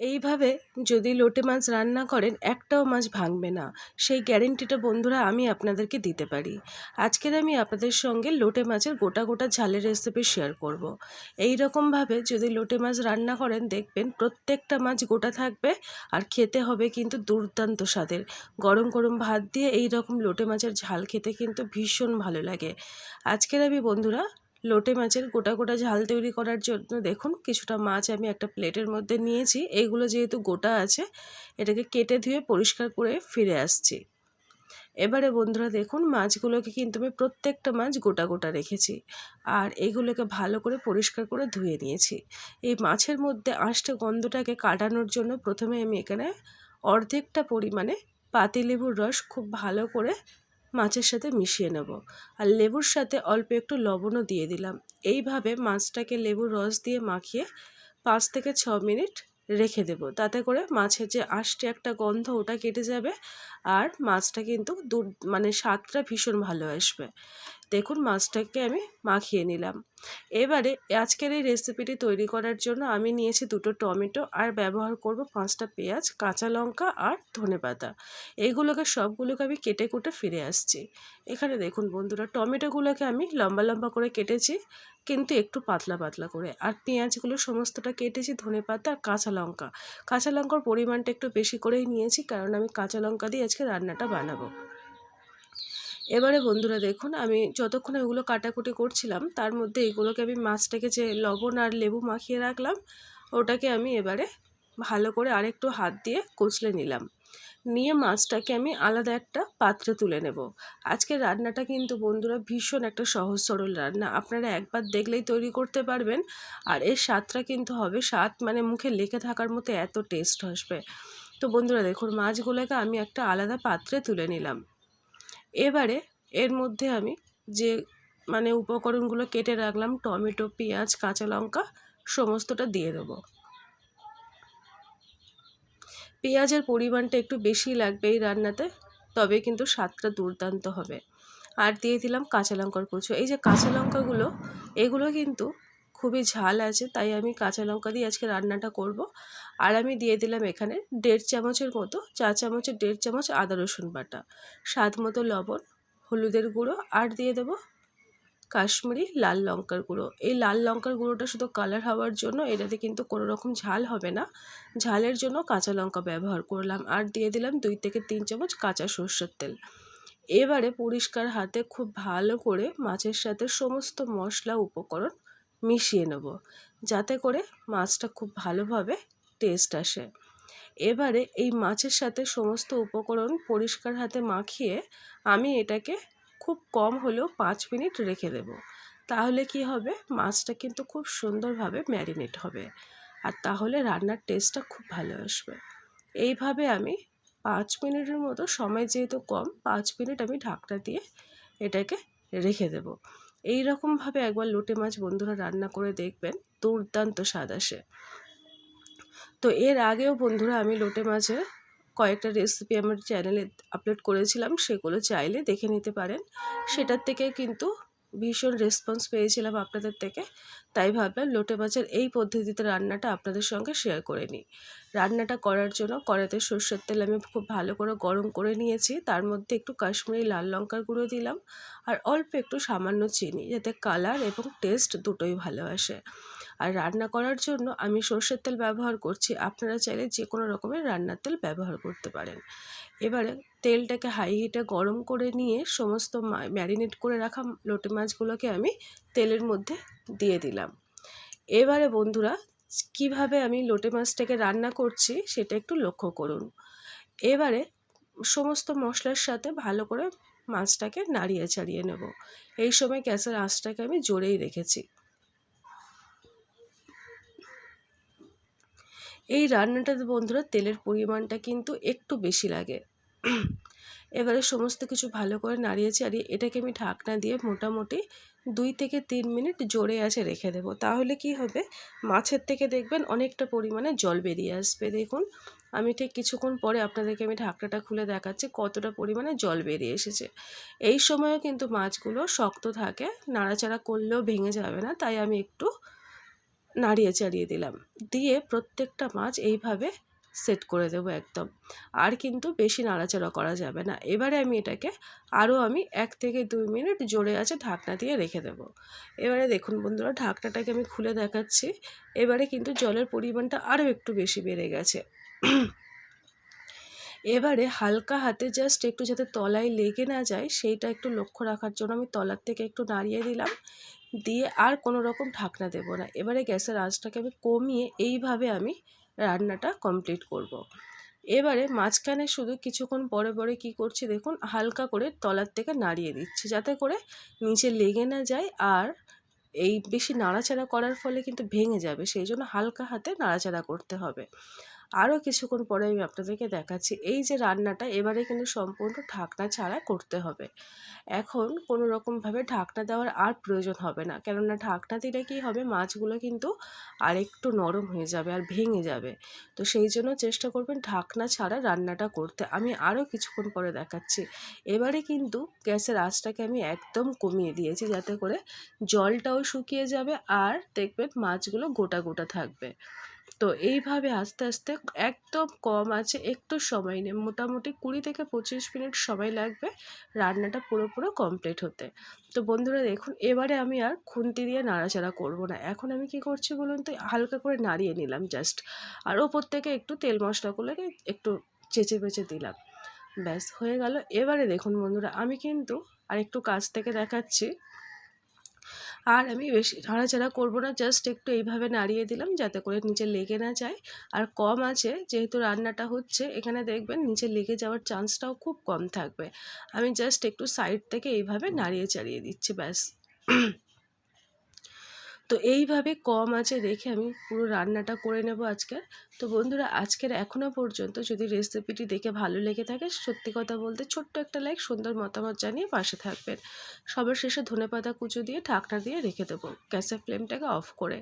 এইভাবে যদি লোটে মাছ রান্না করেন, একটাও মাছ ভাঙবে না। সেই গ্যারেন্টিটা, বন্ধুরা, আমি আপনাদেরকে দিতে পারি। আজকের আমি আপনাদের সঙ্গে লোটে মাছের গোটা গোটা ঝালের রেসিপি শেয়ার করব। এই রকমভাবে যদি লোটে মাছ রান্না করেন, দেখবেন প্রত্যেকটা মাছ গোটা থাকবে আর খেতে হবে কিন্তু দুর্দান্ত স্বাদের। গরম গরম ভাত দিয়ে এই রকম লোটে মাছের ঝাল খেতে কিন্তু ভীষণ ভালো লাগে। আজকের আমি, বন্ধুরা লোটে মাছের গোটা গোটা ঝাল তৈরি করার জন্য দেখুন, কিছুটা মাছ আমি একটা প্লেটের মধ্যে নিয়েছি। এইগুলো যেহেতু গোটা আছে, এটাকে কেটে ধুয়ে পরিষ্কার করে ফিরে আসছি। এবারে বন্ধুরা দেখুন, মাছগুলোকে কিন্তু আমি প্রত্যেকটা মাছ গোটা গোটা রেখেছি আর এগুলোকে ভালো করে পরিষ্কার করে ধুয়ে নিয়েছি। এই মাছের মধ্যে আঁশটে গন্ধটাকে কাটানোর জন্য প্রথমে আমি এখানে অর্ধেকটা পরিমাণে পাতিলেবুর রস খুব ভালো করে মাছের সাথে মিশিয়ে নেব। আর লেবুর সাথে অল্প একটু লবণও দিয়ে দিলাম। এইভাবে মাছটাকে লেবুর রস দিয়ে মাখিয়ে পাঁচ থেকে ছ মিনিট রেখে দেব। তাতে করে মাছের যে আষ্টে একটা গন্ধ ওটা কেটে যাবে আর মাছটা কিন্তু দু মানে স্বাদটা ভীষণ ভালো আসবে। দেখুন মাছটাকে আমি মাখিয়ে নিলাম। এবারে আজকের এই রেসিপিটি তৈরি করার জন্য আমি নিয়েছি দুটো টমেটো আর ব্যবহার করব পাঁচটা পেঁয়াজ, কাঁচা লঙ্কা আর ধনে পাতা। এইগুলোকে সবগুলোকে আমি কেটে কুটে ফিরে আসছি। এখানে দেখুন বন্ধুরা, টমেটোগুলোকে আমি লম্বা লম্বা করে কেটেছি, কিন্তু একটু পাতলা পাতলা করে। আর পেঁয়াজগুলো সমস্তটা কেটেছি ধনে পাতা আর কাঁচা লঙ্কা। কাঁচা লঙ্কার পরিমাণটা একটু বেশি করেই নিয়েছি, কারণ আমি কাঁচা লঙ্কা দিয়ে আজকে রান্নাটা বানাবো। এবারে বন্ধুরা দেখুন, আমি যতক্ষণ ওগুলো কাটাকুটি করছিলাম, তার মধ্যে এগুলোকে আমি মাছটাকে যে লবণ আর লেবু মাখিয়ে রাখলাম, ওটাকে আমি এবারে ভালো করে আরেকটু হাত দিয়ে কুচলে নিলাম। নিয়ে মাছটাকে আমি আলাদা একটা পাত্রে তুলে নেব। আজকে রান্নাটা কিন্তু বন্ধুরা ভীষণ একটা সহজ সরল রান্না, আপনারা একবার দেখলেই তৈরি করতে পারবেন, আর এর স্বাদটা কিন্তু হবে, স্বাদ মানে মুখে লেগে থাকার মতো এত টেস্ট আসবে। তো বন্ধুরা দেখুন, মাছগুলোকে আমি একটা আলাদা পাত্রে তুলে নিলাম। এবারে এর মধ্যে আমি যে মানে উপকরণগুলো কেটে রাখলাম, টমেটো, পেঁয়াজ, কাঁচা লঙ্কা, সমস্তটা দিয়ে দেবো। পেঁয়াজের পরিমাণটা একটু বেশি লাগবে এই রান্নাতে, তবে কিন্তু স্বাদটা দুর্দান্ত হবে। আর দিয়ে দিলাম কাঁচা লঙ্কার কুচো। এই যে কাঁচা লঙ্কাগুলো, এগুলো কিন্তু খুবই ঝাল আছে, তাই আমি কাঁচা লঙ্কা দিয়ে আজকে রান্নাটা করব। আর আমি দিয়ে দিলাম এখানে দেড় চামচের মতো, চা চামচের দেড় চামচ আদা রসুন বাটা, স্বাদ মতো লবণ, হলুদের গুঁড়ো, আর দিয়ে দেবো কাশ্মীরি লাল লঙ্কার গুঁড়ো। এই লাল লঙ্কার গুঁড়োটা শুধু কালার হওয়ার জন্য এটাতে কিন্তু কোনো রকম ঝাল হবে না। ঝালের জন্য কাঁচা লঙ্কা ব্যবহার করলাম, আর দিয়ে দিলাম দুই থেকে তিন চামচ কাঁচা সর্ষের তেল। এবারে পরিষ্কার হাতে খুব ভালো করে মাছের সাথে সমস্ত মশলা উপকরণ মিশিয়ে নেব। যাতে করে মাছটা খুব ভালোভাবে টেস্ট আসে। এবারে এই মাছের সাথে সমস্ত উপকরণ পরিষ্কার হাতে মাখিয়ে আমি এটাকে খুব কম হলেও পাঁচ মিনিট রেখে দেব। তাহলে কি হবে? মাছটা কিন্তু খুব সুন্দরভাবে ম্যারিনেট হবে। আর তাহলে রান্নার টেস্টটা খুব ভালো আসবে। এইভাবে আমি পাঁচ মিনিটের মতো, সময় যেহেতু কম, পাঁচ মিনিট আমি ঢাকটা দিয়ে এটাকে রেখে দেব। এই রকমভাবে একবার লোটে মাছ বন্ধুরা রান্না করে দেখবেন, দুর্দান্ত স্বাদ আসে। তো এর আগেও বন্ধুরা আমি লোটে মাছের কয়েকটা রেসিপি আমার চ্যানেলে আপলোড করেছিলাম, সেগুলো চাইলে দেখে নিতে পারেন। সেটার থেকে কিন্তু ভীষণ রেসপন্স পেয়েছিলাম আপনাদের থেকে। তাই ভাবলাম লোটে মাছের এই পদ্ধতিতে রান্নাটা আপনাদের সঙ্গে শেয়ার করে নিই। রান্নাটা করার জন্য কড়াতে সর্ষের তেল আমি খুব ভালো করে গরম করে নিয়েছি। তার মধ্যে একটু কাশ্মীরি লাল লঙ্কার গুঁড়ো দিলাম। আর অল্প একটু সামান্য চিনি, যাতে কালার এবং টেস্ট দুটোই ভালো আসে। আর রান্না করার জন্য আমি সর্ষের তেল ব্যবহার করছি। আপনারা চাইলে যে কোনো রকমের রান্নার তেল ব্যবহার করতে পারেন। এবারে তেলটাকে হাই হিটে গরম করে নিয়ে সমস্ত ম্যারিনেট করে রাখা লোটে মাছগুলোকে আমি তেলের মধ্যে দিয়ে দিলাম। এবারে বন্ধুরা, কীভাবে আমি লোটে মাছটাকে রান্না করছি সেটা একটু লক্ষ্য করুন। এবারে সমস্ত মশলার সাথে ভালো করে মাছটাকে নাড়িয়ে চাড়িয়ে নেব। এই সময় গ্যাসের আঁচটাকে আমি জোরেই রেখেছি। এই রান্নাটাতে বন্ধুরা তেলের পরিমাণটা কিন্তু একটু বেশি লাগে। এবারে সমস্ত কিছু ভালো করে নাড়িয়ে চাড়িয়ে এটাকে আমি ঢাকনা দিয়ে মোটামুটি দুই থেকে তিন মিনিট জোরে আছে রেখে দেবো। তাহলে কি হবে? মাছের থেকে দেখবেন অনেকটা পরিমাণে জল বেরিয়ে আসবে। দেখুন, আমি ঠিক কিছুক্ষণ পরে আপনাদেরকে আমি ঢাকনাটা খুলে দেখাচ্ছি কতটা পরিমাণে জল বেরিয়ে এসেছে। এই সময়ও কিন্তু মাছগুলো শক্ত থাকে, নাড়াচাড়া করলেও ভেঙে যাবে না, তাই আমি একটু নাড়িয়ে চাড়িয়ে দিলাম। দিয়ে প্রত্যেকটা মাছ এইভাবে সেট করে দেবো একদম। আর কিন্তু বেশি নাড়াচাড়া করা যাবে না। এবারে আমি এটাকে আরও আমি এক থেকে দুই মিনিট জোরে আছে ঢাকনা দিয়ে রেখে দেবো। এবারে দেখুন বন্ধুরা, ঢাকনাটাকে আমি খুলে দেখাচ্ছি। এবারে কিন্তু জলের পরিমাণটা আরও একটু বেশি বেড়ে গেছে। এবারে হালকা হাতে জাস্ট একটু যাতে তলায় লেগে না যায়, সেইটা একটু লক্ষ্য রাখার জন্য আমি তলার থেকে একটু নাড়িয়ে দিলাম। দিয়ে আর কোনো রকম ঢাকনা দেবো না এবারে গ্যাসের আঁচটাকে আমি কমিয়ে এইভাবে আমি রান্নাটা কমপ্লিট করব। এবারে মাঝখানে শুধু কিছুক্ষণ পরে পরে কি করছি দেখুন, হালকা করে তলার থেকে নাড়িয়ে দিচ্ছি যাতে করে নিচে লেগে না যায় আর এই বেশি নাড়াচাড়া করার ফলে কিন্তু ভেঙে যাবে, সেই জন্য হালকা হাতে নাড়াচাড়া করতে হবে আরও কিছুক্ষণ পরে আমি আপনাদেরকে দেখাচ্ছি, এই যে রান্নাটা এবারে কিন্তু সম্পূর্ণ ঢাকনা ছাড়া করতে হবে। এখন কোনো রকমভাবে ঢাকনা দেওয়ার আর প্রয়োজন হবে না, কেননা ঢাকনা দিলে কী হবে, মাছগুলো কিন্তু আর একটু নরম হয়ে যাবে আর ভেঙে যাবে। তো সেই জন্য চেষ্টা করবেন ঢাকনা ছাড়া রান্নাটা করতে। আমি আরও কিছুক্ষণ পরে দেখাচ্ছি। এবারে কিন্তু গ্যাসের আঁচটাকে আমি একদম কমিয়ে দিয়েছি যাতে করে জলটাও শুকিয়ে যাবে আর দেখবেন মাছগুলো গোটা গোটা থাকবে। তো এইভাবে আস্তে আস্তে একদম কম আছে, একটু সময় নেই। মোটামুটি কুড়ি থেকে পঁচিশ মিনিট সময় লাগবে রান্নাটা পুরোপুরো কমপ্লিট হতে। তো বন্ধুরা দেখুন, এবারে আমি আর খুন্তি দিয়ে নাড়াচাড়া করব না। এখন আমি কি করছি বলুন তো, হালকা করে নাড়িয়ে নিলাম জাস্ট আর ওপর থেকে একটু তেল মশলাগুলোকে একটু চেঁচে বেচে দিলাম। ব্যাস, হয়ে গেল। এবারে দেখুন বন্ধুরা, আমি কিন্তু আর একটু কাছ থেকে দেখাচ্ছি। আর আমি বেশি নাড়াচাড়া করব না জাস্ট একটু এইভাবে নাড়িয়ে দিলাম যাতে করে নিচে লেগে না যায়। আর কম আছে, যেহেতু রান্নাটা হচ্ছে, এখানে দেখবেন নিচে লেগে যাওয়ার চান্সটাও খুব কম থাকবে। আমি জাস্ট একটু সাইড থেকে এইভাবে নাড়িয়ে চাড়িয়ে দিচ্ছি, ব্যাস। তো এইভাবে কম আছে রেখে আমি পুরো রান্নাটা করে নেব আজকের তো বন্ধুরা, আজকের এখনও পর্যন্ত যদি রেসিপিটি দেখে ভালো লেগে থাকে, সত্যি কথা বলতে ছোট্ট একটা লাইক সুন্দর মতামত জানিয়ে পাশে থাকবেন। সবার শেষে ধনে পাতা কুচো দিয়ে ঢাকনা দিয়ে রেখে দেবো গ্যাসের ফ্লেমটাকে অফ করে।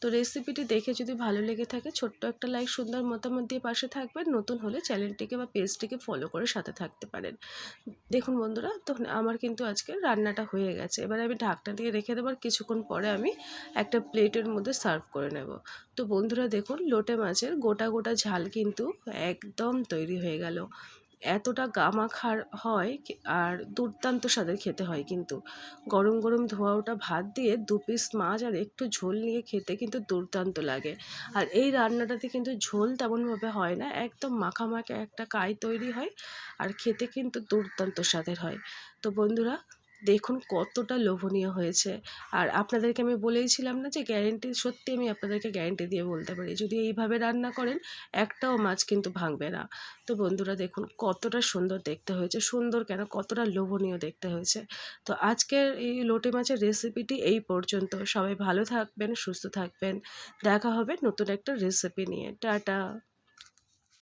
তো রেসিপিটি দেখে যদি ভালো লেগে থাকে, ছোট্ট একটা লাইক সুন্দর মতামত দিয়ে পাশে থাকবেন। নতুন হলে চ্যানেলটিকে বা পেজটিকে ফলো করে সাথে থাকতে পারেন। দেখুন বন্ধুরা তখন আমার কিন্তু আজকে রান্নাটা হয়ে গেছে। এবার আমি ঢাকনা দিয়ে রেখে দেবার কিছুক্ষণ পরে আমি একটা প্লেটের মধ্যে সার্ভ করে নেব। তো বন্ধুরা দেখুন, লোটে মাছের গোটা গোটা ঝাল কিন্তু একদম তৈরি হয়ে গেল। এতটা গামাখার হয় আর দুর্দান্ত স্বাদের খেতে হয় কিন্তু। গরম গরম ধোয়া ওটা ভাত দিয়ে দু পিস মাছ আর একটু ঝোল নিয়ে খেতে কিন্তু দুর্দান্ত লাগে। আর এই রান্নাটাতে কিন্তু ঝোল তেমনভাবে হয় না, একদম মাখা মাখা একটা কাই তৈরি হয় আর খেতে কিন্তু দুর্দান্ত স্বাদের হয়। তো বন্ধুরা দেখুন কতটা লোভনীয় হয়েছে। আর আপনাদেরকে আমি বলেইছিলাম না যে গ্যারেন্টি সত্যি আমি আপনাদেরকে গ্যারেন্টি দিয়ে বলতে পারি, যদি এইভাবে রান্না করেন একটাও মাছ কিন্তু ভাঙবে না। তো বন্ধুরা দেখুন কতটা সুন্দর দেখতে হয়েছে, সুন্দর কেন কতটা লোভনীয় দেখতে হয়েছে। তো আজকের এই লোটে মাছের রেসিপিটি এই পর্যন্ত। সবাই ভালো থাকবেন, সুস্থ থাকবেন। দেখা হবে নতুন একটা রেসিপি নিয়ে। টাটা।